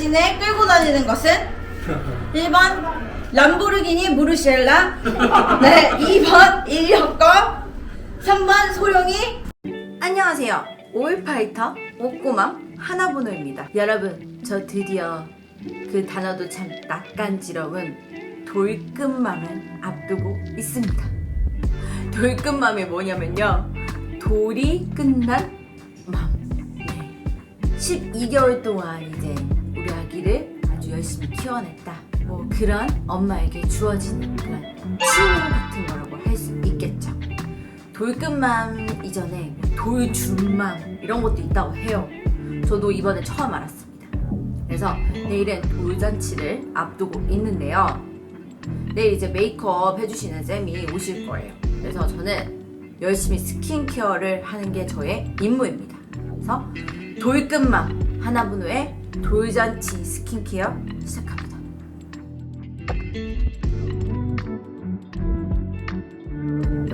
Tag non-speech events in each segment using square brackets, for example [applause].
대신에 끌고 다니는 것은? 1번 람보르기니 무르시엘라. 네 2번 일리허꺼 3번 소룡이. 안녕하세요. 오일파이터 옷고맘 하나번호입니다. 여러분 저 드디어 그 단어도 참 낯간지러운 돌끝맘을 앞두고 있습니다. 돌끝맘이 뭐냐면요. 돌이 끝난 맘. 네. 12개월 동안 이제 아기를 아주 열심히 키워냈다. 뭐 그런 엄마에게 주어지는 그런 칭호 같은 거라고 할 수 있겠죠. 돌끝맘 이전에 뭐 돌준맘 이런 것도 있다고 해요. 저도 이번에 처음 알았습니다. 그래서 내일은 돌잔치를 앞두고 있는데요. 내일 이제 메이크업 해주시는 쌤이 오실 거예요. 그래서 저는 열심히 스킨케어를 하는 게 저의 임무입니다. 그래서 돌끝맘 하나분우의 돌잔치 스킨케어 시작합니다.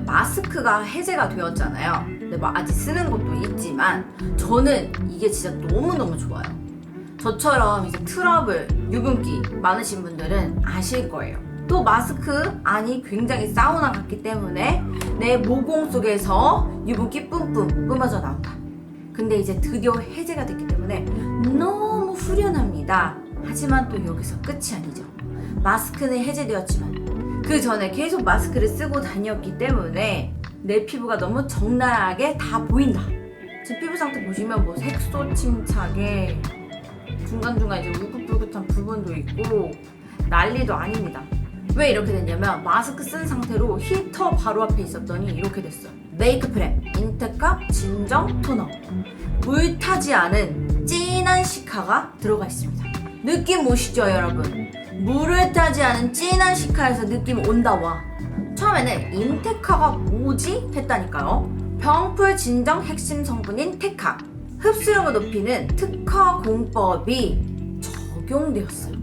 마스크가 해제가 되었잖아요. 근데 뭐 아직 쓰는 것도 있지만 저는 이게 진짜 너무너무 좋아요. 저처럼 이제 트러블, 유분기 많으신 분들은 아실 거예요. 또 마스크 안이 굉장히 사우나 같기 때문에 내 모공 속에서 유분기 뿜뿜 뿜어져 나온다. 근데 이제 드디어 해제가 됐기 때문에 너무 후련합니다. 하지만 또 여기서 끝이 아니죠. 마스크는 해제되었지만 그 전에 계속 마스크를 쓰고 다녔기 때문에 내 피부가 너무 적나라하게 다 보인다. 제 피부 상태 보시면 뭐 색소 침착에 중간중간 이제 울긋불긋한 부분도 있고 난리도 아닙니다. 왜 이렇게 됐냐면 마스크 쓴 상태로 히터 바로 앞에 있었더니 이렇게 됐어요. 메이크프렘, 인테카, 진정, 토너. 물 타지 않은 진한 시카가 들어가 있습니다. 느낌 오시죠, 여러분? 물을 타지 않은 진한 시카에서 느낌 온다 와. 처음에는 인테카가 뭐지? 했다니까요. 병풀 진정 핵심 성분인 테카. 흡수력을 높이는 특허 공법이 적용되었어요.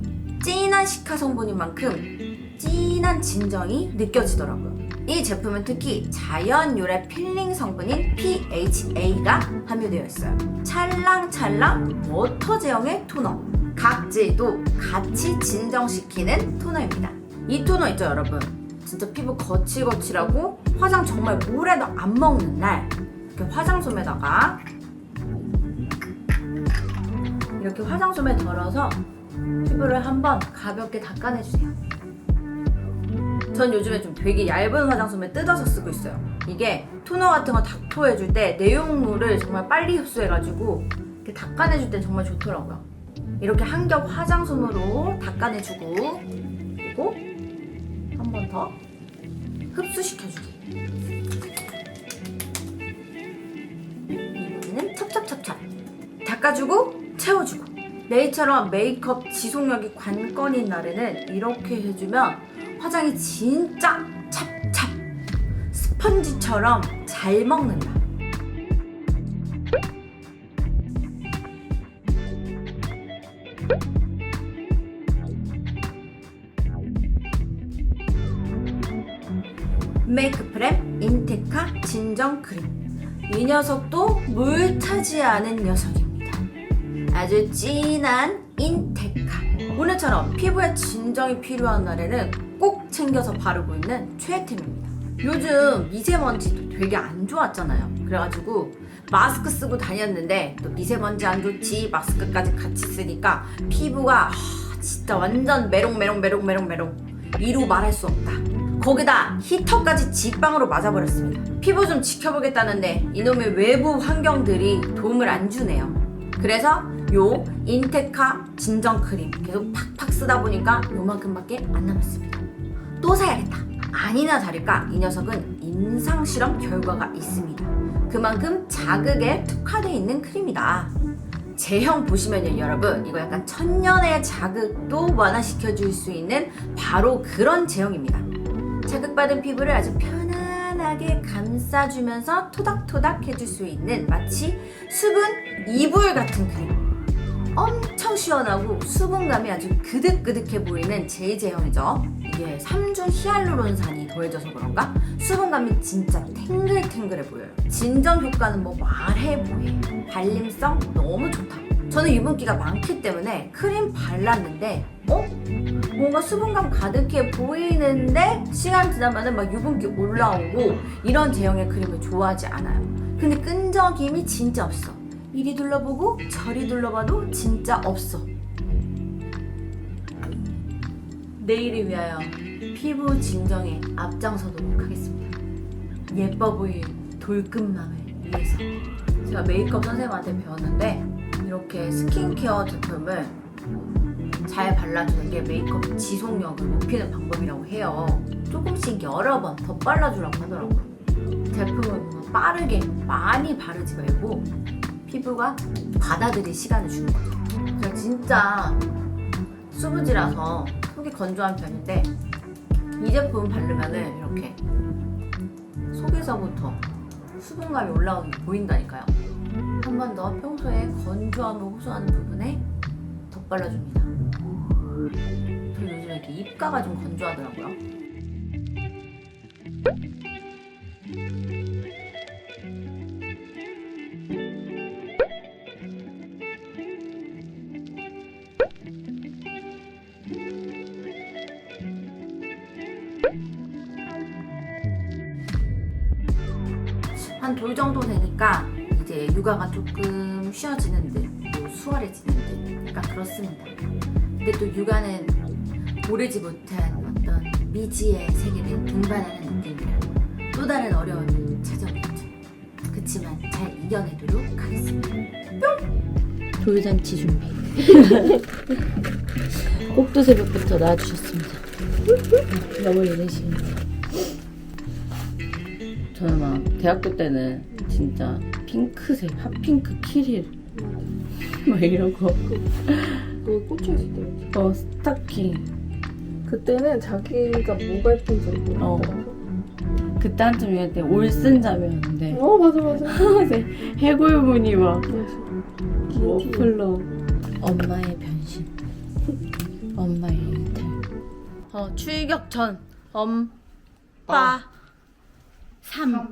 진한 시카 성분인 만큼 진한 진정이 느껴지더라고요. 이 제품은 특히 자연 유래 필링 성분인 PHA가 함유되어 있어요. 찰랑찰랑 워터 제형의 토너. 각질도 같이 진정시키는 토너입니다. 이 토너 있죠, 여러분? 진짜 피부 거칠거칠하고 화장 정말 물에도 안 먹는 날 이렇게 화장솜에다가 이렇게 화장솜에 덜어서 피부를 한번 가볍게 닦아내주세요. 전 요즘에 좀 되게 얇은 화장솜에 뜯어서 쓰고 있어요. 이게 토너 같은 거 닥토해줄 때 내용물을 정말 빨리 흡수해가지고 이렇게 닦아내줄 때 정말 좋더라고요. 이렇게 한 겹 화장솜으로 닦아내주고 그리고 한 번 더 흡수시켜주기. 이번에는 찹찹찹찹 닦아주고 채워주고 내일처럼 메이크업 지속력이 관건인 날에는 이렇게 해주면 화장이 진짜 찹찹 스펀지처럼 잘 먹는다. 메이크 프렘 인테카 진정 크림. 이 녀석도 물 차지 않은 녀석입니다. 아주 진한 인테카. 오늘처럼 피부에 진정이 필요한 날에는 꼭 챙겨서 바르고 있는 최애템입니다. 요즘 미세먼지도 되게 안 좋았잖아요. 그래가지고 마스크 쓰고 다녔는데 또 미세먼지 안 좋지 마스크까지 같이 쓰니까 피부가 아, 진짜 완전 메롱 메롱 메롱 메롱 메롱 이루 말할 수 없다. 거기다 히터까지 직방으로 맞아버렸습니다. 피부 좀 지켜보겠다는데 이놈의 외부 환경들이 도움을 안 주네요. 그래서 요 인테카 진정 크림 계속 팍팍 쓰다 보니까 요만큼밖에 안 남았습니다. 또 사야겠다. 아니나 다를까 이 녀석은 임상 실험 결과가 있습니다. 그만큼 자극에 특화되어 있는 크림이다. 제형 보시면요 여러분 이거 약간 천년의 자극도 완화시켜 줄 수 있는 바로 그런 제형입니다. 자극받은 피부를 아주 편안하게 감싸주면서 토닥토닥 해줄 수 있는 마치 수분 이불 같은 크림. 엄청 시원하고 수분감이 아주 그득그득해 보이는 제 제형이죠. 이게 3중 히알루론산이 더해져서 그런가? 수분감이 진짜 탱글탱글해 보여요. 진정 효과는 뭐 말해 뭐해. 발림성 너무 좋다. 저는 유분기가 많기 때문에 크림 발랐는데 어? 뭔가 수분감 가득해 보이는데 시간 지나면은 막 유분기 올라오고 이런 제형의 크림을 좋아하지 않아요. 근데 끈적임이 진짜 없어. 이리 둘러보고 저리 둘러봐도 진짜 없어. 내일을 위하여 피부 진정에 앞장서도록 하겠습니다. 예뻐 보일 돌끝맘을 위해서 제가 메이크업 선생님한테 배웠는데 이렇게 스킨케어 제품을 잘 발라주는 게 메이크업 지속력을 높이는 방법이라고 해요. 조금씩 여러 번 더 발라주라고 하더라고요. 제품을 빠르게 많이 바르지 말고 피부가 받아들일 시간을 주는 거죠. 제가 진짜 수부지라서 속이 건조한 편인데 이 제품 바르면은 이렇게 속에서부터 수분감이 올라오는 게 보인다니까요. 한 번 더 평소에 건조함을 호소하는 부분에 덧발라줍니다. 저 요즘 이렇게 입가가 좀 건조하더라고요. 육아가 조금 쉬어지는 듯, 또 수월해지는 듯, 약간 그렇습니다. 근데 또 육아는 모르지 못한 어떤 미지의 세계를 등반하는 느낌이라 또 다른 어려움이 찾아오겠죠. 그치만 잘 이겨내도록 하겠습니다. 돌잔치 준비. [laughs] 꼭두 새벽부터 나와주셨습니다. [laughs] 너무 예내십니다. 저는 막 대학교 때는 진짜 핑크색, 핫핑크 키릴 [laughs] 막 이러고 그 꽂혀 있을 때. 어 스타킹. 그때는 자기가 뭐가 예쁜지 모르겠더라고. 그때 한참 유행 때 올슨 잠이었는데. 어, 맞아, 맞아. [laughs] 이제 해골무늬 막. 머플러. 엄마의 변신. 엄마의 일탈 어 출격 전. 엄빠 삼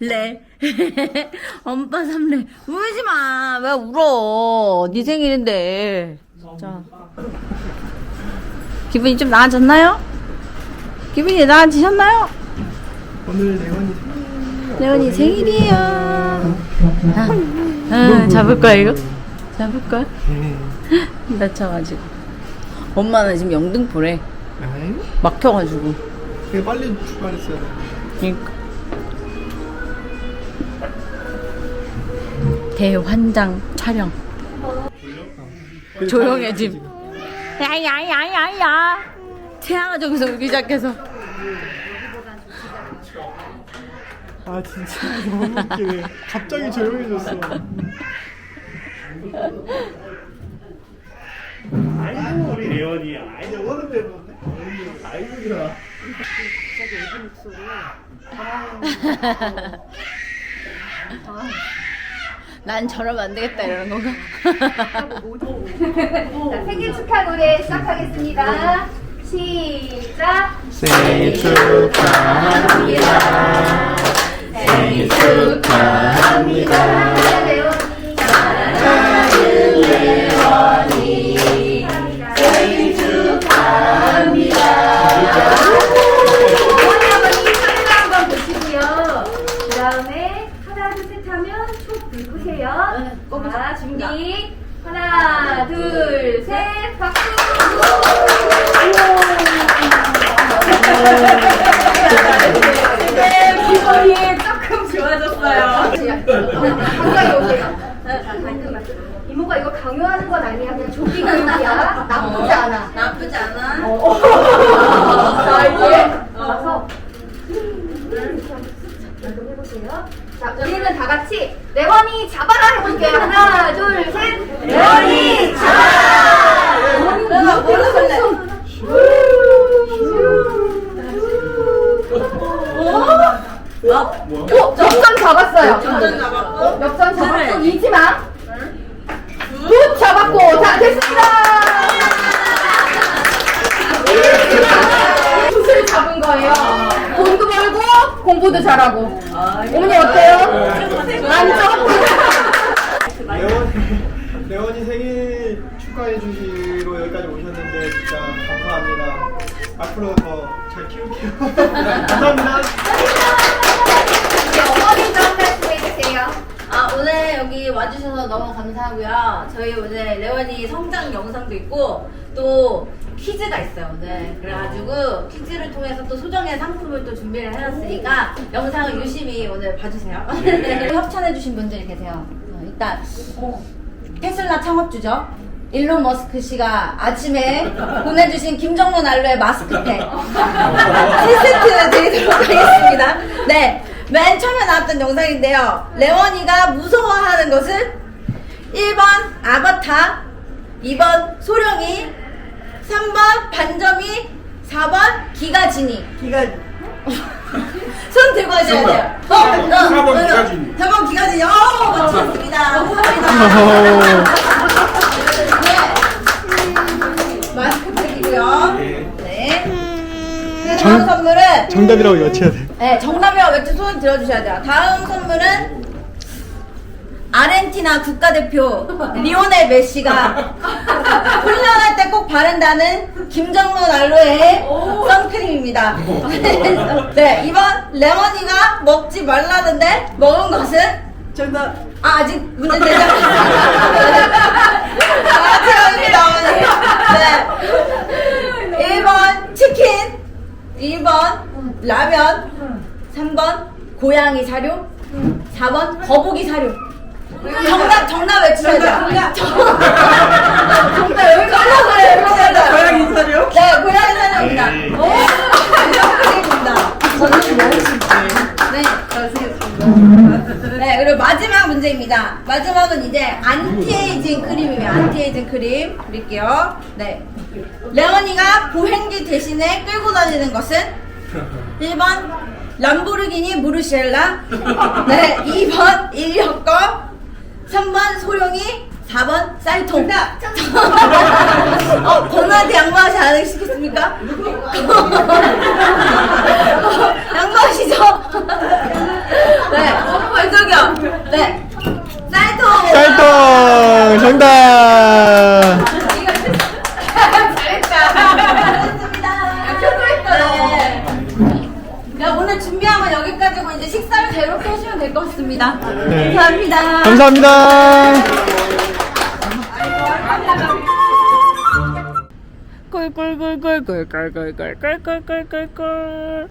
레 [laughs] [laughs] 엄빠 삼레 울지 마 왜 울어 네 생일인데 자 기분이 좀 나아졌나요? 기분이 나아지셨나요? 오늘 레원이 레온이 생일이에요. 아, 아, 잡을 거야 이거? 잡을 거야? 다쳐가지고. 엄마는 지금 영등포래. 막혀가지고. 그게 빨리 출발했어야 돼. 그러니까. 대환장 촬영. 조용해짐. 야야야야야. 태양아 저기서 울기 시작해서. 아 진짜 너무 웃기네. 갑자기 조용해졌어. 아이고 우리 레원이 아이고 오늘 때문에 아이고 야. 난 저러면 안 되겠다 이러는 건가? [laughs] 자, 생일 축하 노래 시작하겠습니다. 시작. 생일 축하합니다. 네, 기분이 조금 좋아졌어요. 이모가 이거 강요하는 건 아니야. 그냥 조기 교육이야. 나쁘지 않아. 나쁘지 않아. 자, 이제 가서 해보세요. 자, 우리는 다 같이 레원이 잡아라 해볼게요. 하나, 둘, 셋. 레원이 잡아라. 내가 몰랐네. 오, 역전 잡았어요. 역전 잡았고. 역전 잡았고, 잊지 마. 굿 잡았고. 자, 됐습니다. 굿을 잡은 거예요. 돈도 벌고, 공부도 어머니? [laughs] 레원 레원이 생일 축하해 주시러 여기까지 오셨는데 진짜 감사합니다. 앞으로 더 잘 키울게요. [laughs] 감사합니다. 우리 어머니도 한 말씀 해주세요. 아 오늘 여기 와주셔서 너무 감사하고요. 저희 오늘 레원이 성장 영상도 있고 또 퀴즈가 있어요 오늘. 그래가지고 퀴즈를 통해서 또 소정의 상품을 또 준비를 해놨으니까 영상을 유심히 오늘 봐주세요. [laughs] 협찬해주신 분들이 계세요. 어, 일단 테슬라 창업주죠. 일론 머스크 씨가 아침에 보내주신 김정문 알로의 마스크팩 3세트 드리도록 하겠습니다. 네. 맨 처음에 나왔던 영상인데요. 레원이가 무서워하는 것은 1번 아바타, 2번 소령이, 3번 반점이, 4번 기가진이. 기가 손 들고 하셔야 돼요. 어, 어, 4번 어, 기가진이. 4번 기가진이. 어, 맞췄습니다. 감사합니다. 네. 마스크팩이고요. 네. 그 다음 선물은 정답이라고 여쭤야 돼. 네, 정답이라고 외쳐 손 들어주셔야 돼요. 다음 선물은 아르헨티나 국가대표 리오넬 메시가 훈련할 때 꼭 바른다는 김정문 알로에 선크림입니다. 네, 이번 레몬이가 먹지 말라는데 먹은 것은 정답. 아, 아직 문제 되죠? 아, 죄송합니다, 어머니. 네. 1번 치킨, 2번 라면, 3번 고양이 사료, 4번 거북이 사료. 정답 정답 외치셔야 돼요. 정답. 정답 여기 걸려서요. 고양이 사료? 네, 고양이 사료입니다. 네. 오, 감사드립니다. 저는 너무 네, 그렇습니다. 네, 그리고 마지막 문제입니다. 마지막은 이제 안티에이징 크림이에요. 안티에이징 크림 드릴게요. 네. 레원이가 보행기 대신에 끌고 다니는 것은 1번 람보르기니 무르시엘라 네 2번 인력거 3번 소룡이 4번 쌀통 [laughs] 어, 번호한테 양보하지 않으시겠습니까? [laughs] 양보하시죠? [laughs] 네, 어, 저기요. 네, 쌀통. 쌀통 될 것 같습니다. 네. 감사합니다. 감사합니다. 꿀꿀꿀꿀꿀꿀꿀꿀꿀꿀꿀꿀꿀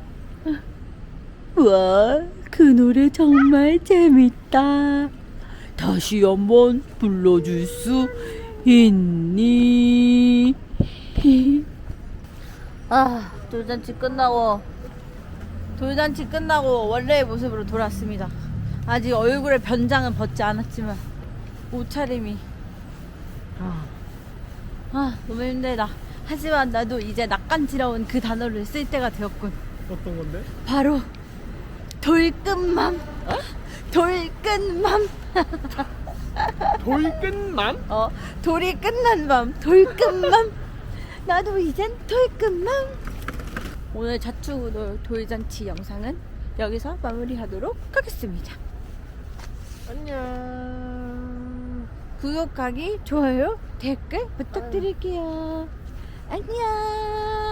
와, 그 노래 정말 재밌다. 다시 한번 불러줄 수 있니? 아, 돌잔치 끝나고 돌잔치 끝나고 원래의 모습으로 돌아왔습니다. 아직 얼굴에 변장은 벗지 않았지만 옷차림이 아, 아 너무 힘들다. 하지만 나도 이제 낯간지러운 그 단어를 쓸 때가 되었군. 어떤 건데? 바로 돌끝맘. 어? 돌끝맘. 돌끝만? 어, 돌이 끝난 밤, 돌끝맘. 나도 이젠 돌끝맘. 오늘 자축으로 돌잔치 영상은 여기서 마무리하도록 하겠습니다. 안녕. 구독하기, 좋아요, 댓글 부탁드릴게요. 안녕.